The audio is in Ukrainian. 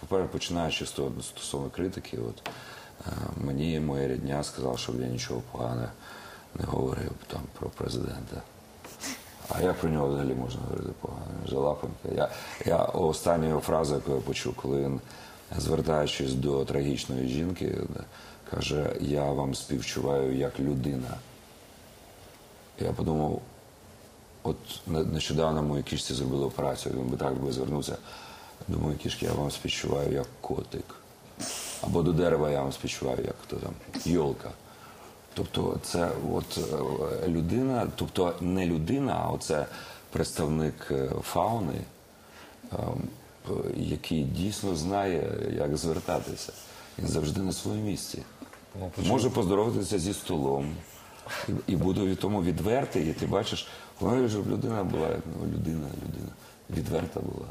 по-перше, починаючи стосовно критики, от е, мені моя рідня сказала, щоб я нічого поганого не говорив там про президента. А як про нього взагалі можна говорити погано? Же. Я, я останню його фразу, яку я почув, коли він, звертаючись до трагічної жінки, каже: Я вам співчуваю як людина. Я подумав, от нещодавно моїй кішці зробили операцію, він би так би звернувся. Думаю, кішки, я вам співчуваю як котик. Або до дерева я вам співчуваю, як хто там, йолка. Тобто, це от е, людина, тобто не людина, а оце представник е, фауни, ем, який дійсно знає, як звертатися. Він завжди на своєму місці. Може поздоровитися зі столом. І буду від тому відвертий, і ти бачиш, ой, вже людина була, ну, людина, людина відверта була.